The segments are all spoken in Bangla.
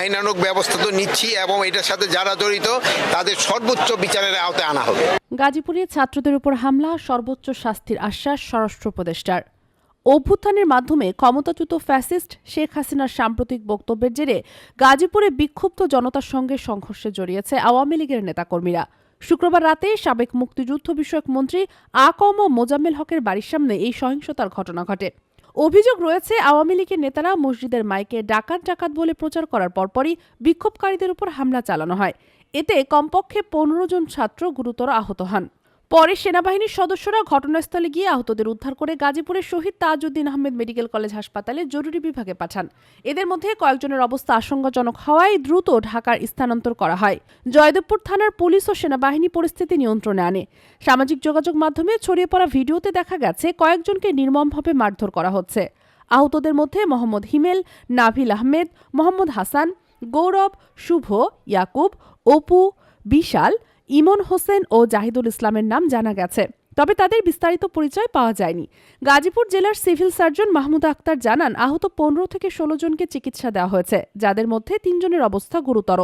আইনানুক ব্যবস্থা তো নিচ্ছি এবং এটার সাথে যারা জড়িত, তাদের সর্বোচ্চ বিচারের আওতায় আনা হবে। গাজীপুরে ছাত্রদের উপর হামলা, সর্বোচ্চ শাস্তির আশ্বাস স্বরাষ্ট্র উপদেষ্টার। অভ্যুত্থানের মাধ্যমে ক্ষমতাচ্যুত ফ্যাসিস্ট শেখ হাসিনার সাম্প্রতিক বক্তব্যের জেরে গাজীপুরে বিক্ষুব্ধ জনতার সঙ্গে সংঘর্ষে জড়িয়েছে আওয়ামী লীগের নেতাকর্মীরা। শুক্রবার রাতে সাবেক মুক্তিযুদ্ধ বিষয়ক মন্ত্রী আকম মোজাম্মেল হকের বাড়ির সামনে এই সহিংসতার ঘটনা ঘটে। অভিযোগ রয়েছে, আওয়ামী লীগের নেতারা মসজিদের মাইকে ডাকাত ডাকাত বলে প্রচার করার পরপরই বিক্ষোভকারীদের উপর হামলা চালানো হয়। এতে কমপক্ষে পনেরো জন ছাত্র গুরুতর আহত হন। পরে সেনাবাহিনীর সদস্যরা ঘটনাস্থলে গিয়ে আহতদের উদ্ধার করে গাজীপুরের শহীদ তাজউদ্দিন আহমেদ মেডিকেল কলেজ হাসপাতালে জরুরি বিভাগে পাঠান। এদের মধ্যে কয়েকজনের অবস্থা আশঙ্কাজনক হওয়ায় দ্রুত ঢাকার স্থানান্তর করা হয়। জয়দেবপুর থানার পুলিশ ও সেনাবাহিনী পরিস্থিতি নিয়ন্ত্রণে আনে। সামাজিক যোগাযোগ মাধ্যমে ছড়িয়ে পড়া ভিডিওতে দেখা গেছে, কয়েকজনকে নির্মমভাবে মারধর করা হচ্ছে। আহতদের মধ্যে মোহাম্মদ হিমেল, নাভিল আহমেদ, মোহাম্মদ হাসান, গৌরব, শুভ, ইয়াকুব, অপু, বিশাল ইমন হোসেন ও জাহিদুল ইসলামের নাম জানা গেছে। তবে তাদের বিস্তারিত পরিচয় পাওয়া যায়নি। গাজীপুর জেলার সিভিল সার্জন মাহমুদ আক্তার জানান, আহত পনেরো থেকে ষোলো জনকে চিকিৎসা দেওয়া হয়েছে, যাদের মধ্যে তিনজনের অবস্থা গুরুতর।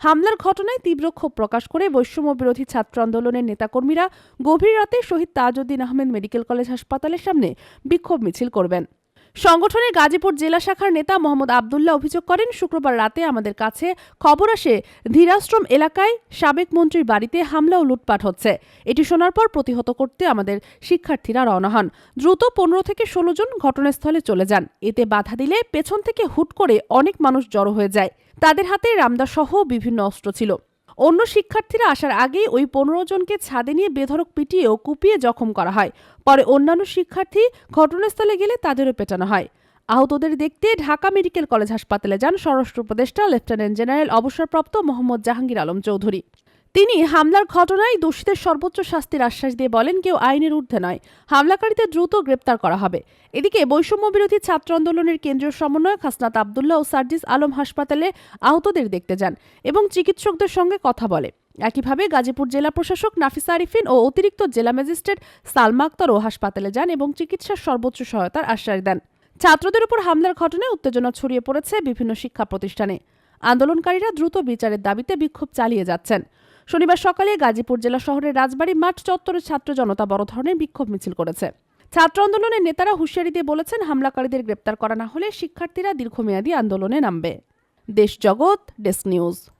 হামলার ঘটনায় তীব্র ক্ষোভ প্রকাশ করে বৈষম্য বিরোধী ছাত্র আন্দোলনের নেতাকর্মীরা গভীর রাতে শহীদ তাজউদ্দিন আহমেদ মেডিকেল কলেজ হাসপাতালের সামনে বিক্ষোভ মিছিল করবেন। সংগঠনের গাজীপুর জেলা শাখার নেতা মোহাম্মদ আবদুল্লাহ অভিযোগ করেন, শুক্রবার রাতে আমাদের কাছে খবর আসে, ধীরাশ্রম এলাকায় সাবেক মন্ত্রীর বাড়িতে হামলা ও লুটপাট হচ্ছে। এটি শোনার পর প্রতিহত করতে আমাদের শিক্ষার্থীরা রওনা হন। দ্রুত পনেরো থেকে ষোলো জন ঘটনাস্থলে চলে যান। এতে বাধা দিলে পেছন থেকে হুট করে অনেক মানুষ জড়ো হয়ে যায়। তাদের হাতে রামদা সহ বিভিন্ন অস্ত্র ছিল। অন্য শিক্ষার্থীরা আসার আগেই ওই পনেরো জনকে ছাদে নিয়ে বেধরক পিটিয়ে ও কুপিয়ে জখম করা হয়। পরে অন্যান্য শিক্ষার্থী ঘটনাস্থলে গেলে তাদেরও পেটানো হয়। আহতদের দেখতে ঢাকা মেডিকেল কলেজ হাসপাতালে যান স্বরাষ্ট্র উপদেষ্টা লেফটেন্যান্ট জেনারেল অবসরপ্রাপ্ত মোহাম্মদ জাহাঙ্গীর আলম চৌধুরী। তিনি হামলার ঘটনায় দোষীদের সর্বোচ্চ শাস্তির আশ্বাস দিয়ে বলেন, কেউ আইনের ঊর্ধ্বে নয়, হামলাকারীদের দ্রুত গ্রেপ্তার করা হবে। এদিকে বৈষম্য বিরোধী ছাত্র আন্দোলনের কেন্দ্রীয় সমন্বয়ক হাসনাত আবদুল্লাহ ও সার্জিস আলম হাসপাতালে আহতদের দেখতে যান এবং চিকিৎসকদের সঙ্গে কথা বলে। একইভাবে গাজীপুর জেলা প্রশাসক নাফিসা আরিফিন ও অতিরিক্ত জেলা ম্যাজিস্ট্রেট সালমা আক্তারও হাসপাতালে যান এবং চিকিৎসার সর্বোচ্চ সহায়তার আশ্বাস দেন। ছাত্রদের উপর হামলার ঘটনায় উত্তেজনা ছড়িয়ে পড়েছে বিভিন্ন শিক্ষা প্রতিষ্ঠানে। আন্দোলনকারীরা দ্রুত বিচারের দাবিতে বিক্ষোভ চালিয়ে যাচ্ছেন। শনিবার সকালে গাজীপুর জেলা শহরের রাজবাড়ী মাঠ চত্বরে ছাত্র জনতা বড় ধরনের বিক্ষোভ মিছিল করেছে। ছাত্র আন্দোলনের নেতারা হুঁশিয়ারি দিয়ে বলেছেন, হামলাকারীদের গ্রেপ্তার করা না হলে শিক্ষার্থীরা দীর্ঘমেয়াদী আন্দোলনে নামবে। দেশ জগৎ, ডেস্ক নিউজ।